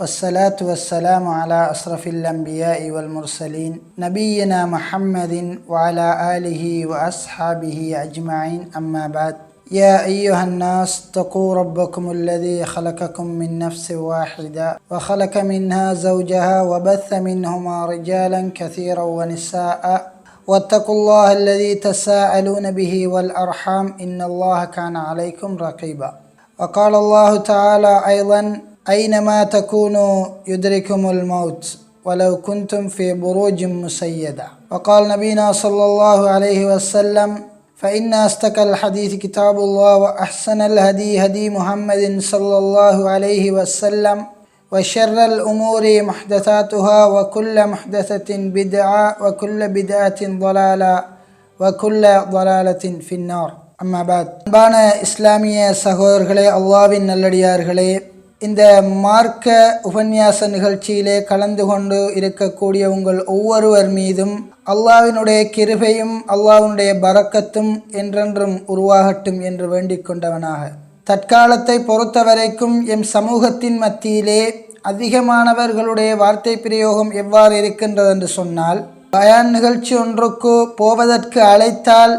والصلاة والسلام على أشرف الأنبياء والمرسلين نبينا محمد وعلى آله وأصحابه أجمعين. أما بعد يا أيها الناس اتقوا ربكم الذي خلقكم من نفس واحدة وخلق منها زوجها وبث منهما رجالا كثيرا ونساء. واتقوا الله الذي تساءلون به والأرحام إن الله كان عليكم رقيبا. وقال الله تعالى أيضا أينما تكونوا يدركم الموت ولو كنتم في بروج مسيدة وقال نبينا صلى الله عليه وسلم فإن أصدق الحديث كتاب الله وأحسن الهدي هدي محمد صلى الله عليه وسلم وشر الأمور محدثاتها وكل محدثة بدعة وكل بدعة ضلالة وكل ضلالة في النار அம்மா பாத் அன்பான இஸ்லாமிய சகோதரர்களே அல்லாவின் நல்லடியார்களே இந்த மார்க்க உபன்யாச நிகழ்ச்சியிலே கலந்து கொண்டு இருக்கக்கூடிய உங்கள் ஒவ்வொருவர் மீதும் அல்லாவினுடைய கிருபையும் அல்லாவினுடைய பறக்கத்தும் என்றென்றும் உருவாகட்டும் என்று வேண்டிக் கொண்டவனாக. தற்காலத்தை பொறுத்தவரைக்கும் எம் சமூகத்தின் மத்தியிலே அதிகமானவர்களுடைய வார்த்தை பிரயோகம் எவ்வாறு இருக்கின்றது என்று சொன்னால் பயான் நிகழ்ச்சி ஒன்றுக்கு போவதற்கு அழைத்தால்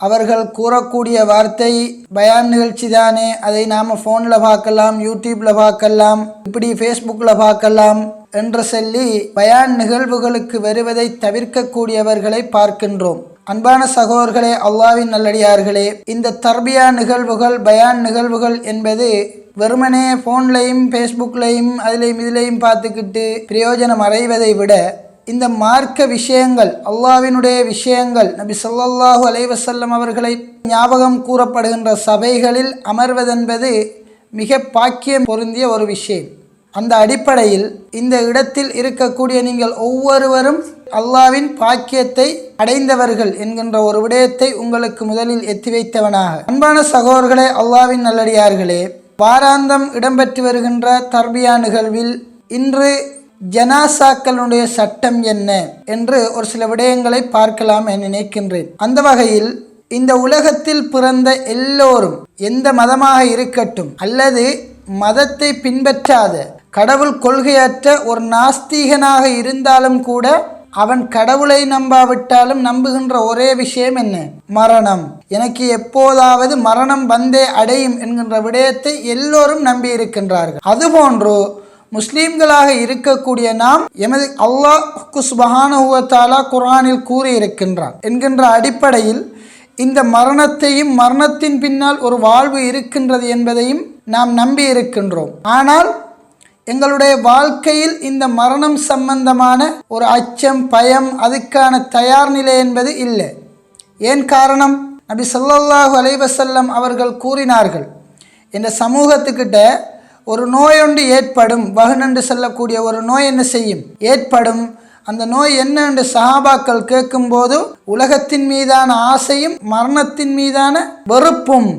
அவர்கள் கூறக்கூடிய வார்த்தை பயான் நிகழ்ச்சி தானே அதை நாம் ஃபோனில் பார்க்கலாம் யூடியூப்பில் பார்க்கலாம் இப்படி ஃபேஸ்புக்கில் பார்க்கலாம் என்று சொல்லி பயான் நிகழ்வுகளுக்கு வருவதை தவிர்க்கக்கூடியவர்களை பார்க்கின்றோம். அன்பான சகோதரர்களே அல்லாவின் நல்லடியார்களே இந்த தர்பியா நிகழ்வுகள் பயான் நிகழ்வுகள் என்பது வெறுமனே ஃபோன்லையும் ஃபேஸ்புக்லையும் அதிலையும் இதிலையும் பார்த்துக்கிட்டு பிரயோஜனம் அடைவதை விட இந்த மார்க்க விஷயங்கள் அல்லாவினுடைய விஷயங்கள் நபி சொல்லல்லாஹு அலைவசல்லம் அவர்களை ஞாபகம் கூறப்படுகின்ற சபைகளில் அமர்வதென்பது மிக பாக்கியம் பொருந்திய ஒரு விஷயம். அந்த அடிப்படையில் இந்த இடத்தில் இருக்கக்கூடிய நீங்கள் ஒவ்வொருவரும் அல்லாவின் பாக்கியத்தை அடைந்தவர்கள் என்கின்ற ஒரு விடயத்தை உங்களுக்கு முதலில் எத்தி வைத்தவனாக. அன்பான சகோதரர்களே அல்லாவின் நல்லடியார்களே வாராந்தம் இடம்பெற்று வருகின்ற தர்பியா நிகழ்வில் இன்று ஜனாசாக்களுடைய சட்டம் என்ன என்று ஒரு சில விடயங்களை பார்க்கலாம் என நினைக்கின்றேன். அந்த வகையில் இந்த உலகத்தில் பிறந்த எல்லோரும் எந்த மதமாக இருக்கட்டும் அல்லது மதத்தை பின்பற்றாத கடவுள் கொள்கையற்ற ஒரு நாஸ்தீகனாக இருந்தாலும் கூட அவன் கடவுளை நம்பாவிட்டாலும் நம்புகின்ற ஒரே விஷயம் என்ன? மரணம். எனக்கு எப்போதாவது மரணம் வந்தே அடையும் என்கின்ற விடயத்தை எல்லோரும் நம்பியிருக்கின்றார்கள். அதுபோன்று முஸ்லீம்களாக இருக்கக்கூடிய நாம் எமது அல்லாஹ் சுபஹானுவத்தாலா குரானில் கூறியிருக்கின்றான். என்கின்ற அடிப்படையில் இந்த மரணத்தையும் மரணத்தின் பின்னால் ஒரு வாழ்வு இருக்கின்றது என்பதையும் நாம் நம்பி இருக்கின்றோம் ஆனால் எங்களுடைய வாழ்க்கையில் இந்த மரணம் சம்பந்தமான ஒரு அச்சம் பயம் அதுக்கான தயார் நிலை என்பது இல்லை. ஏன் காரணம்? நபி சொல்லல்லாஹு அலைவசல்லம் அவர்கள் கூறினார்கள். இந்த சமூகத்துக்கிட்ட ஒரு நோயொன்று ஏற்படும். வகுனென்று சொல்லக்கூடிய ஒரு நோய் என்ன செய்யும்? ஏற்படும். அந்த நோய் என்ன என்று சஹாபாக்கள் கேட்கும்போது உலகத்தின் மீதான ஆசையும் மரணத்தின் மீதான வெறுப்பும்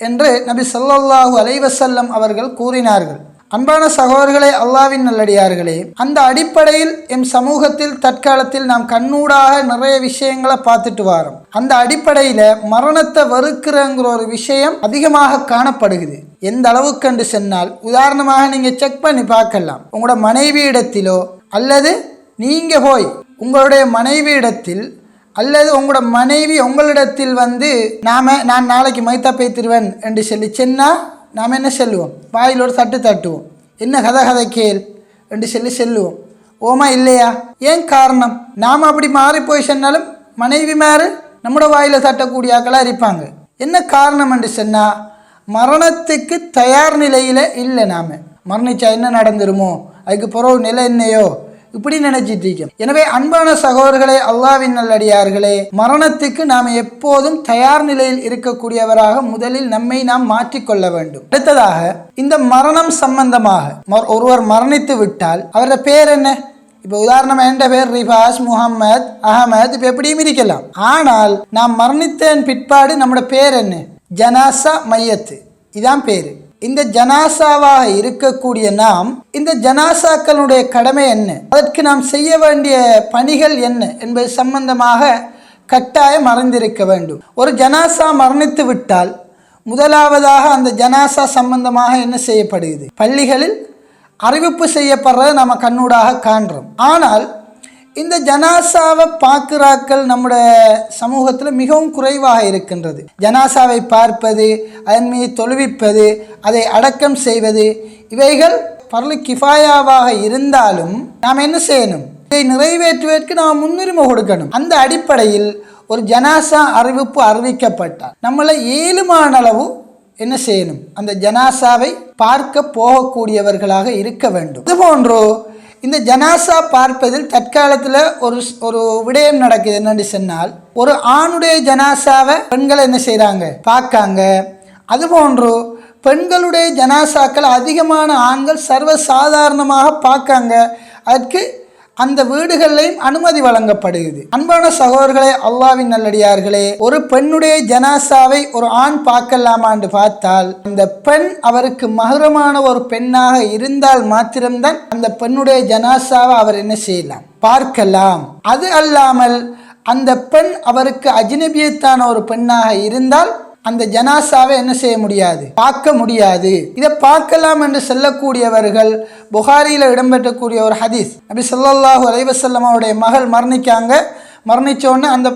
என்று நபி சொல்லாஹூ அலைவசல்லம் அவர்கள் கூறினார்கள். அன்பான சகோதரர்களே அல்லாவின் நல்லடியார்களே அந்த அடிப்படையில் எம் சமூகத்தில் தற்காலத்தில் நாம் கண்ணூடாக நிறைய விஷயங்களை பார்த்துட்டு வரோம். அந்த அடிப்படையில் மரணத்தை வெறுக்கிறங்கிற ஒரு விஷயம் அதிகமாக காணப்படுகிறது. எந்த அளவுக்கு என்று சொன்னால் உதாரணமாக நீங்கள் செக் பண்ணி பார்க்கலாம். உங்களோட மனைவி இடத்திலோ அல்லது நீங்கள் போய் உங்களுடைய மனைவி இடத்தில் அல்லது உங்களோட மனைவி உங்களிடத்தில் வந்து நாம நான் நாளைக்கு மைத்தா பேத்திருவேன் என்று சொல்லி சொன்னால் நாம் என்ன செல்வோம் வாயிலோடு தட்டு தட்டுவோம். என்ன கதை கதை கேள். என்று சொல்லி செல்லுவோம். ஓமா இல்லையா? ஏன் காரணம்? நாம் அப்படி மாறி போய் சொன்னாலும் மனைவி மாறு நம்மளோட வாயில் தட்டக்கூடிய ஆக்களாக இருப்பாங்க. என்ன காரணம் என்று சொன்னால் மரணத்துக்கு தயார் நிலையில் இல்லை நாம். மரணிச்சா என்ன நடந்துருமோ? அதுக்கு பிறகு நிலை என்னையோ? இப்படி நினைச்சிட்டு இருக்கேன் எனவே அன்பான சகோதரர்களே அல்லாவின் நல்லடியார்களே மரணத்துக்கு நாம் எப்போதும் தயார் நிலையில் இருக்கக்கூடியவராக முதலில் நம்மை நாம் மாற்றிக்கொள்ள வேண்டும். அடுத்ததாக இந்த மரணம் சம்பந்தமாக ஒருவர் மரணித்து விட்டால் அவரோட பேர் என்ன? இப்போ உதாரணம் என்ற பேர் ரிஃபாஸ் முகமது அகமது இப்போ எப்படியும் இருக்கலாம். ஆனால் நாம் மரணித்தேன் பிற்பாடு நம்மளோட பேர் என்ன? ஜனாசா மையத்து. இதான் பேர். இந்த ஜனாசாவாக இருக்கக்கூடிய நாம் இந்த ஜனாசாக்களுடைய கடமை என்ன? அதற்கு நாம் செய்ய வேண்டிய பணிகள் என்ன என்பது சம்பந்தமாக கட்டாயம் அறிந்திருக்க வேண்டும். ஒரு ஜனாசா மரணித்து விட்டால் முதலாவதாக அந்த ஜனாசா சம்பந்தமாக என்ன செய்யப்படுகிறது? பள்ளிகளில் அறிவிப்பு செய்யப்படுறதை நம்ம கண்ணூடாக காண்றோம். ஆனால் இந்த ஜனாசாவை பார்க்குறாக்கள் நம்முடைய சமூகத்தில் மிகவும் குறைவாக இருக்கின்றது. ஜனாசாவை பார்ப்பது அதன் மீது தொழுவிப்பது அதை அடக்கம் செய்வது இவைகள் பரலு கிஃபாயாவாக இருந்தாலும் நாம் என்ன செய்யணும்? இதை நிறைவேற்றுவதற்கு நாம் முன்னுரிமை கொடுக்கணும். அந்த அடிப்படையில் ஒரு ஜனாசா அறிவிப்பு அறிவிக்கப்பட்டால் நம்மளை ஏழுமான அளவு என்ன செய்யணும்? அந்த ஜனாசாவை பார்க்க போகக்கூடியவர்களாக இருக்க வேண்டும். இதுபோன்று இந்த ஜனாசா பார்ப்பதில் தற்காலத்தில் ஒரு ஒரு விடயம் நடக்குது. என்னன்னு சொன்னால் ஒரு ஆணுடைய ஜனாசாவை பெண்கள் என்ன செய்கிறாங்க பார்க்காங்க. அதுபோன்று பெண்களுடைய ஜனாசாக்கள் அதிகமான ஆண்கள் சர்வ சாதாரணமாக பார்க்காங்க. அதற்கு அந்த வீடுகளிலையும் அனுமதி வழங்கப்படுகிறது. அன்பான சகோதரர்களே அல்லாவின் நல்லடியார்களே ஒரு பெண்ணுடைய ஜனாசாவை ஒரு ஆண் பார்க்கலாமான்னு பார்த்தால் அந்த பெண் அவருக்கு மகுரமான ஒரு பெண்ணாக இருந்தால் மாத்திரம்தான் அந்த பெண்ணுடைய ஜனாசாவை அவர் என்ன செய்யலாம்? பார்க்கலாம். அது அல்லாமல் அந்த பெண் அவருக்கு அஜினபியத்தான ஒரு பெண்ணாக இருந்தால் அந்த ஜனாசாவை என்ன செய்ய முடியாது? பார்க்க முடியாது. இதை பார்க்கலாம் என்று சொல்லக்கூடியவர்கள் புகாரியில் இடம்பெற்றக்கூடிய ஒரு ஹதீஸ். நபி சொல்லாஹூ அலைவசல்லமாவுடைய மகள் மரணிக்காங்க. மரணிச்ச உடனே அந்த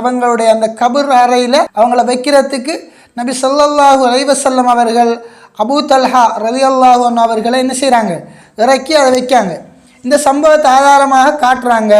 அவங்களுடைய அந்த கபர் அறையில் அவங்கள வைக்கிறதுக்கு நபி சொல்லல்லாஹூ அலைவசல்லம் அவர்கள் அபூ தல்ஹா ரலியல்லாஹு அல்லாஹூன் அவர்களை என்ன செய்கிறாங்க இறக்கி அதை வைக்காங்க. இந்த சம்பவத்தை ஆதாரமாக காட்டுறாங்க.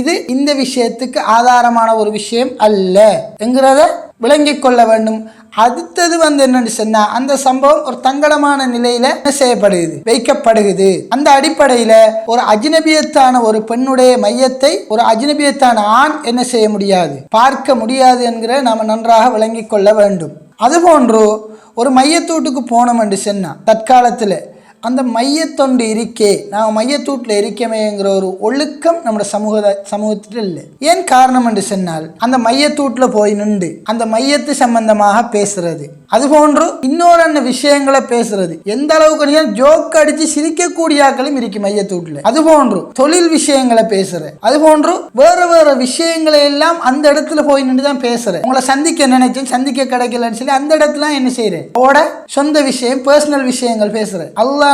இது இந்த விஷயத்துக்கு ஆதாரமான ஒரு விஷயம் அல்ல. என்கிறத விளங்கிக் கொள்ள வேண்டும். அடுத்தது வந்து என்னன்னு சொன்னா அந்த சம்பவம் ஒரு தங்கடமான நிலையில என்ன செய்யப்படுகிறது? வைக்கப்படுகிறது. அந்த அடிப்படையில ஒரு அஜினபியத்தான ஒரு பெண்ணுடைய மையத்தை ஒரு அஜ்னபியத்தான ஆண் என்ன செய்ய முடியாது? பார்க்க முடியாது என்கிற நாம நன்றாக விளங்கிக் கொள்ள வேண்டும். அதுபோன்று ஒரு மையத்தூட்டுக்கு போனோம் என்று சொன்னா தற்காலத்தில் அந்த மையத்தொண்டு இருக்கே. நாம் மையத்தூட்டில் இருக்கமேங்கிற ஒரு ஒழுக்கம் நம்ம சமூக சமூகத்தில் இல்லை. ஏன் காரணம் என்று சொன்னால் அந்த மையத்தூட்டில் போய் நின்று அந்த மையத்து சம்பந்தமாக பேசுறது. அதுபோன்று இன்னொரு என்ன விஷயங்களை பேசுறது. எந்த அளவுக்கு நீங்க ஜோக் அடிச்சு சிரிக்கக்கூடிய ஆக்களும் இருக்கு மையத்தூட்டில். அது போன்று தொழில் விஷயங்களை பேசுற. அதுபோன்று வேற வேற விஷயங்களை எல்லாம் அந்த இடத்துல போய் நின்று தான் பேசுற. உங்களை சந்திக்க நினைச்சேன்? சந்திக்க கிடைக்கலன்னு சொல்லி அந்த இடத்துல என்ன செய்யற அவட சொந்த விஷயம் பர்சனல் விஷயங்கள் பேசுற.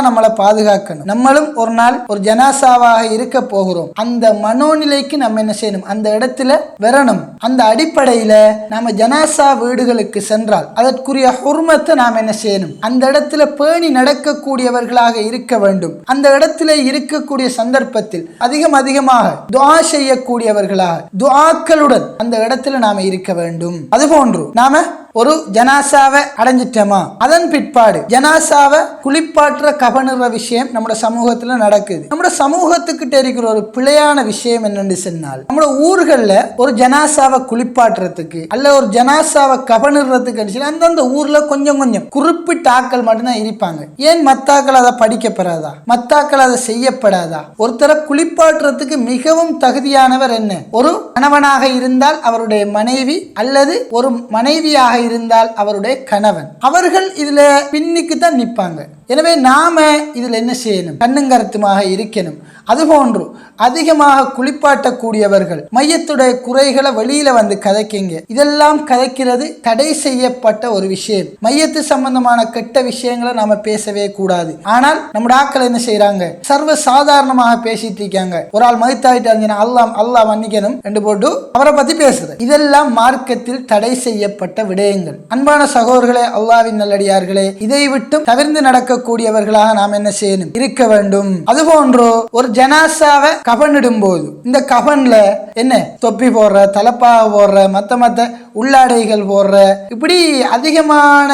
தான் நம்மளை பாதுகாக்கணும். நம்மளும் ஒரு நாள் ஒரு ஜனாசாவாக இருக்க போகிறோம். அந்த மனோநிலைக்கு நம்ம என்ன செய்யணும்? அந்த இடத்துல வரணும். அந்த அடிப்படையில நாம ஜனாசா வீடுகளுக்கு சென்றால் அதற்குரிய ஹுர்மத்தை நாம் என்ன செய்யணும்? அந்த இடத்துல பேணி நடக்கக்கூடியவர்களாக இருக்க வேண்டும். அந்த இடத்துல இருக்கக்கூடிய சந்தர்ப்பத்தில் அதிகம் அதிகமாக துவா செய்யக்கூடியவர்களாக துவாக்களுடன் அந்த இடத்துல நாம இருக்க வேண்டும். அதுபோன்று நாம ஒரு ஜனாசாவை அடைஞ்சிட்டோமா? அதன் பிற்பாடு ஜனாசாவை குளிப்பாற்ற கவனுற விஷயம் நம்ம சமூகத்துல நடக்குது. நம்ம சமூகத்துக்கிட்ட இருக்கிற ஒரு பிழையான விஷயம் என்னன்னு சொன்னால் நம்ம ஊர்களில் ஒரு ஜனாசாவை குளிப்பாட்டுறதுக்கு அல்ல ஒரு ஜனாசாவை கவனிடுறதுக்கு சொல்லி அந்தந்த ஊர்ல கொஞ்சம் கொஞ்சம் குறிப்பிட்ட ஆக்கள் மட்டும்தான் இருப்பாங்க. ஏன் மத்தாக்கள் அதை படிக்கப்படாதா? மத்தாக்கள் அதை செய்யப்படாதா? ஒருத்தரை குளிப்பாட்டுறதுக்கு மிகவும் தகுதியானவர் என்ன? ஒரு கணவனாக இருந்தால் அவருடைய மனைவி அல்லது ஒரு மனைவியாக இருந்தால் அவருடைய கணவன். அவர்கள் இதுல பின்னுக்கு தான் நிற்பாங்க. எனவே நாம இதில் என்ன செய்யணும்? கண்ணுங்கருத்துமாக இருக்கணும். அதுபோன்று அதிகமாக குளிப்பாட்டக்கூடியவர்கள் மையத்துடைய குறைகளை வெளியில வந்து கதைக்கிங்க. இதெல்லாம் கதைக்கிறது தடை செய்யப்பட்ட ஒரு விஷயம். மையத்து சம்பந்தமான கெட்ட விஷயங்களை நாம பேசவே கூடாது. ஆனால் நம்ம ஆக்கள் என்ன செய்யறாங்க சர்வ சாதாரணமாக பேசிட்டு இருக்காங்க. ஒரு ஆள் மதித்தாயிட்டாங்க அல்லாஹ் அல்லாஹ் மன்னிக்கணும். என்று போட்டு அவரை பத்தி பேசுறது. இதெல்லாம் மார்க்கத்தில் தடை செய்யப்பட்ட விடயங்கள். அன்பான சகோதரர்களே அல்லாவின் நல்லடியார்களே இதை விட்டும் தவிர்த்து நடக்கக்கூடியவர்களாக நாம் என்ன செய்யணும்? இருக்க வேண்டும். அது போன்றோ ஒரு ஜனாசாவை கபனிடும் போது இந்த கபன்ல என்ன? தொப்பி போடுற தலப்பாக போடுற மத்த மத்த உள்ளாடைகள் போடுற இப்படி அதிகமான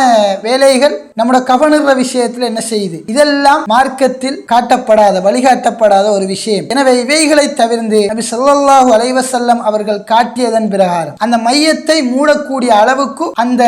வேலைகள் நம்மளோட கவனிற விஷயத்துல என்ன செய்யுது? இதெல்லாம் மார்க்கத்தில் காட்டப்படாத வழிகாட்டப்படாத ஒரு விஷயம். எனவே இவைகளை தவிர்ந்து நபி சொல்லாஹு அலைவசல்லம் அவர்கள் காட்டியதன் பிரகாரம் அந்த மையத்தை மூடக்கூடிய அளவுக்கு அந்த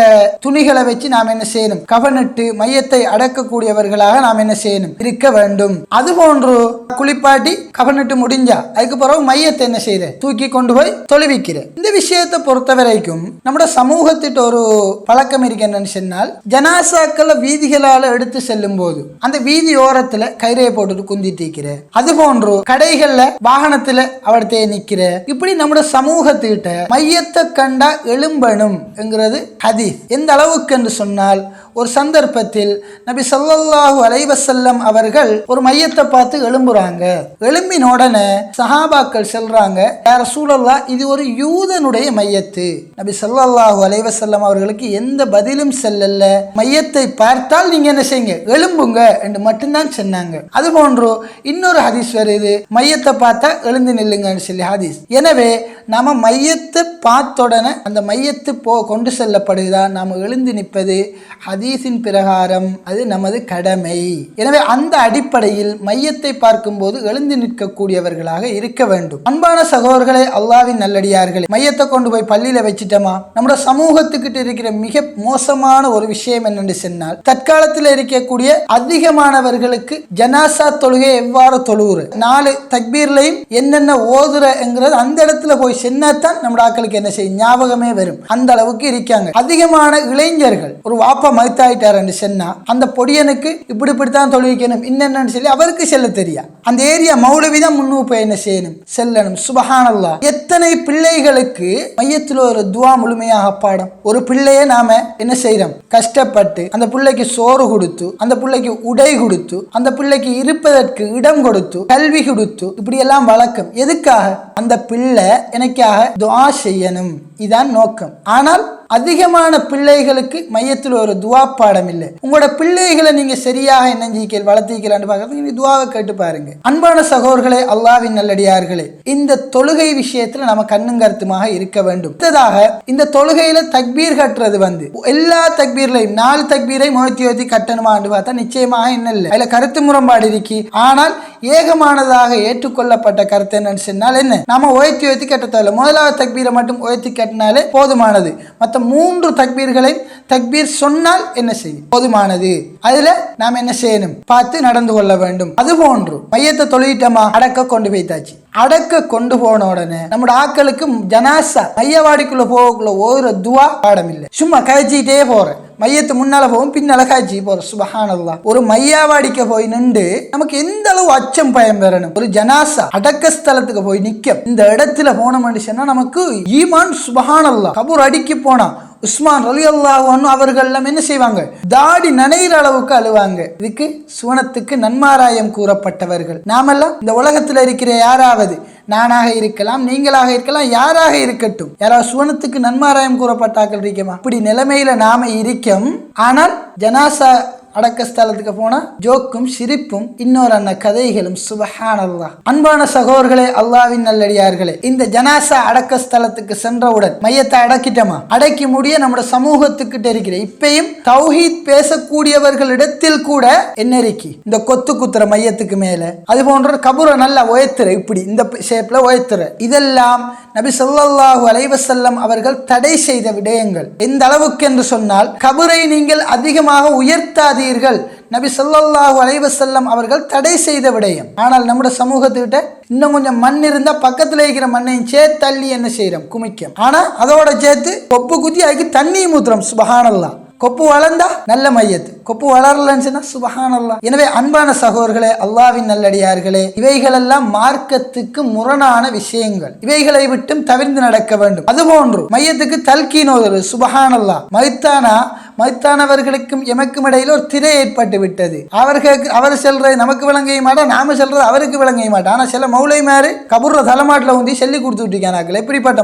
துணிகளை வச்சு நாம் என்ன செய்யணும்? கவனிட்டு மையத்தை அடக்கக்கூடியவர்களாக நாம் என்ன செய்யணும்? இருக்க வேண்டும். அது போன்று குளிப்பாட்டி கவனிட்டு முடிஞ்சா அதுக்கு பிறகு மையத்தை என்ன செய்யற தூக்கி கொண்டு போய் தொழுவிக்கிற. இந்த விஷயத்தை பொறுத்த வரைக்கும் நம்ம சமூகத்திட்ட ஒரு பழக்கம் இருக்கு என்னன்னு சொன்னால் ஜனாசாக்களை வீதிகளால எடுத்து செல்லும் போது அந்த வீதி ஓரத்துல கயிறையை போட்டுட்டு குந்திட்டு இருக்கிற அது போன்று கடைகள்ல வாகனத்துல அவடத்தே நிக்கிற இப்படி நம்ம சமூகத்திட்ட மையத்தை கண்டா எழும்பணும் என்கிறது ஹதீஸ். எந்த அளவுக்கு என்று சொன்னால் ஒரு சந்தர்ப்பத்தில் நபி ஸல்லல்லாஹு அலைவசல்லம் அவர்கள் ஒரு மையத்தை பார்த்து எழும்புறாங்க. எழும்பின உடனே சஹாபாக்கள் செல்றாங்க யார சூழல்லா இது ஒரு யூதனுடைய மையத்து. நபி ஸல்லல்லாஹு அலைவசல்லம் அவர்களுக்கு எந்த பதிலும் செல்லல. மையத்தை பார்த்தால் நீங்க என்ன செய்யுங்க? எழும்புங்க என்று மட்டும்தான் சொன்னாங்க. அது போன்று இன்னொரு ஹதீஸ் வருது மையத்தை பார்த்தா எழுந்து நில்லுங்கன்னு சொல்லி ஹதீஸ். எனவே நம்ம மையத்தை பார்த்த உடனே அந்த மையத்து போ கொண்டு செல்லப்படுதா நாம் எழுந்து நிற்பது ஹதீஸின் பிரகாரம். அது நமது கடமை. எனவே அந்த அடிப்படையில் மையத்தை பார்க்கும்போது எழுந்து நிற்கக்கூடியவர்களாக இருக்க வேண்டும். அன்பான சகோதரர்களே அல்லாவின் நல்லடியார்களே மையத்தை கொண்டு போய் பள்ளியில் வச்சுட்டோமா? நம்மளோட சமூகத்துக்கிட்ட இருக்கிற மிக மோசமான ஒரு விஷயம் என்னென்று சொன்னால் தற்காலத்தில் இருக்கக்கூடிய அதிகமானவர்களுக்கு ஜனாசா தொழுகை எவ்வாறு தொழுவுற? நாலு தக்பீர்லையும் என்னென்ன ஓதுறங்கிறது அந்த இடத்துல போய் சின்னத்தான் நம்ம ஆக்களுக்கு என்ன செய்யும்? ஞாபகமே வரும். அந்த அளவுக்கு இருக்காங்க. அதிகமான இளைஞர்கள் ஒரு வாப்பா மறுத்தாயிட்டாருன்னு சொன்னா அந்த பொடியனுக்கு இப்படி இப்படித்தான் தொழுவிக்கணும் என்னென்னு சொல்லி அவருக்கு செல்ல தெரியா? அந்த ஏரியா மௌலவி தான் முன்னூறு என்ன செய்யணும்? செல்லணும். சுபஹானல்லா. எத்தனை பிள்ளைகளுக்கு மையத்தில் ஒரு துவா முழுமையாக பாடம்? ஒரு பிள்ளையை நாம என்ன செய்யறோம்? கஷ்டப்பட்டு அந்த பிள்ளைக்கு சோறு கொடுத்து அந்த பிள்ளைக்கு உடை கொடுத்து அந்த பிள்ளைக்கு இருப்பதற்கு இடம் கொடுத்து கல்வி கொடுத்து இப்படி எல்லாம் வழக்கம் எதுக்காக? அந்த பிள்ளை எனக்கு துணைக்காக துவா செய்யணும். இதான் நோக்கம். ஆனால் அதிகமான பிள்ளைகளுக்கு மையத்தில் ஒரு துவா பாடம் இல்லை உங்களோட பிள்ளைகளை நீங்க சரியாக என்னஞ்சிக்கல் வளர்த்திக்கலான்னு பார்க்கறது நீங்க துவாவை கேட்டு பாருங்க. அன்பான சகோதர்களே அல்லாவின் நல்லடியார்களே இந்த தொழுகை விஷயத்துல நம்ம கண்ணும் கருத்துமாக இருக்க வேண்டும். அடுத்ததாக இந்த தொழுகையில தக்பீர் கட்டுறது வந்து எல்லா தக்பீர்லையும் நாலு தக்பீரை முகத்தி ஓத்தி கட்டணுமான்னு பார்த்தா நிச்சயமாக என்ன இல்லை. அதுல கருத்து முரண்பாடு இருக்கு ஆனால் ஏகமானதாக ஏற்றுக்கொள்ளப்பட்ட கருத்து என்னன்னு சொன்னால் என்ன? நம்ம உயர்த்தி உயர்த்தி கட்ட தேவையில்லை முதலாவது தக்பீரை மட்டும் உயர்த்தி கட்டினாலே போதுமானது. மற்ற மூன்று தக்பீர்களை தக்பீர் சொன்னால் என்ன செய்யும்? போதுமானது. அதுல நாம் என்ன செய்யணும்? பார்த்து நடந்து கொள்ள வேண்டும். அது போன்று மையத்தை தொழிலிட்டமா அடக்க கொண்டு போய்த்தாச்சு. அடக்க கொண்டு போன உடனே நம்மட ஆக்களுக்கு ஜனாசா மையவாடிக்குள்ள போகக்குள்ள ஒரு துவா பாடமில்லை. சும்மா கழிச்சிட்டே போறேன். மையத்து முன்னால போகும் பின்னால காய்ச்சி போற சுபஹானல்லா. ஒரு மையாவாடிக்க போய் நின்று நமக்கு எந்த அளவு அச்சம் பயம் வரணும்? ஒரு ஜனாசா அடக்க ஸ்தலத்துக்கு போய் நிக்க இந்த இடத்துல போன மனுஷன்னா நமக்கு ஈமான் சுபஹானல்லா. கபூர் அடிக்க போனா உஸ்மான் ரலி அல்லாஹன் அவர்கள் எல்லாம் என்ன செய்வாங்க? தாடி நனைகிற அளவுக்கு அழுவாங்க. இதுக்கு சுவனத்துக்கு நன்மாராயம் கூறப்பட்டவர்கள். நாமெல்லாம் இந்த உலகத்தில் இருக்கிற யாராவது நானாக இருக்கலாம் நீங்களாக இருக்கலாம் யாராக இருக்கட்டும் யாராவது சுவனத்துக்கு நன்மாராயம் கூறப்பட்டாக்கள் இருக்கமா? அப்படி நிலைமையில நாம இருக்கோம். ஆனால் ஜனாசா அடக்க ஸ்தலத்துக்கு போனா ஜோக்கும் சிரிப்பும் இன்னொரு அண்ண கதைகளும் சுபஹானல்லா அன்பான சகோதரர்களே அல்லாவின் நல்லடியார்களே இந்த ஜனாசா அடக்க ஸ்தலத்துக்கு சென்றவுடன் மையத்தை அடக்கிட்டோமா? அடக்கி முடிய நம்ம சமூகத்துக்கிட்ட இருக்கிற இப்பயும் தௌஹீத் பேசக்கூடியவர்களிடத்தில் கூட என்ன இந்த கொத்து குத்துற மையத்துக்கு மேல அது போன்ற கபூரை நல்லா உயர்த்துற இப்படி இந்த ஷேப்ல உயர்த்துற இதெல்லாம் நபி சொல்லாஹு அலைவசல்லம் அவர்கள் தடை செய்த விடயங்கள். எந்த அளவுக்கு என்று சொன்னால் கபரை நீங்கள் அதிகமாக உயர்த்தாதீர்கள் நபி சொல்லல்லாஹு அலைவசல்லம் அவர்கள் தடை செய்த விடயம். ஆனால் நம்முடைய சமூகத்துக்கிட்ட இன்னும் கொஞ்சம் மண் இருந்தா பக்கத்துல இருக்கிற மண்ணையும் சேர்த்து தள்ளி என்ன செய்யறோம்? குமிக்கும். ஆனா அதோட சேர்த்து கொப்பு குத்தி அதுக்கு தண்ணி மூத்திரம் சுபஹானல்லா கொப்பு வளர்ந்தா நல்ல மையத்து. கொப்பு வளரலன்னு சொன்னா சுபஹானல்லா எனவே அன்பான சகோதர்களே அல்லாவின் நல்லடியார்களே இவைகளெல்லாம் மார்க்கத்துக்கு முரணான விஷயங்கள். இவைகளை விட்டும் தவிர்த்து நடக்க வேண்டும். அதுபோன்று மையத்துக்கு தல்கீன் ஓதுறது சுபஹானல்லா மைத்தானா மைத்தானவர்களுக்கும் எமக்கும் இடையில் ஒரு திரை ஏற்பட்டு விட்டது. அவர்களுக்கு அவர் செல்றது நமக்கு விளங்க மாட்டா நாம செல்றது அவருக்கு விளங்க மாட்டா. ஆனா சில மௌளை மாறு கபூர்ல தலைமாட்டில் ஊந்தி சொல்லி கொடுத்து விட்டுருக்கானாக்கள். எப்படிப்பட்ட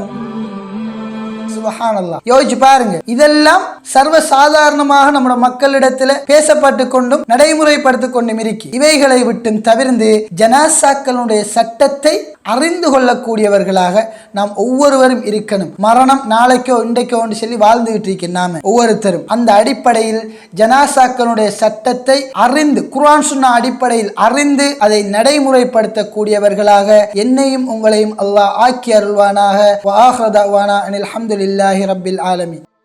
சுபஹானல்லாஹ். யோசிச்சு பாருங்க. இதெல்லாம் சர்வ சாதாரணமாக நம்முடைய மக்களிடத்துல பேசப்பட்டு கொண்டும் நடைமுறைப்படுத்திக் கொண்டும் இருக்கு. இவைகளை விட்டும் தவிர்ந்து ஜனாசாக்களுடைய சட்டத்தை அறிந்து கொள்ளக்கூடியவர்களாக நாம் ஒவ்வொருவரும் இருக்கணும். மரணம் நாளைக்கோ இன்றைக்கோ என்று சொல்லி வாழ்ந்துகிட்டு இருக்கேன் நாம ஒவ்வொருத்தரும். அந்த அடிப்படையில் ஜனாசாக்களுடைய சட்டத்தை அறிந்து குரான் சொன்ன அடிப்படையில் அறிந்து அதை நடைமுறைப்படுத்தக்கூடியவர்களாக என்னையும் உங்களையும் அல்லாஹ் ஆக்கி அருள்வானாக. அனில் அனில் لله رب العالمين.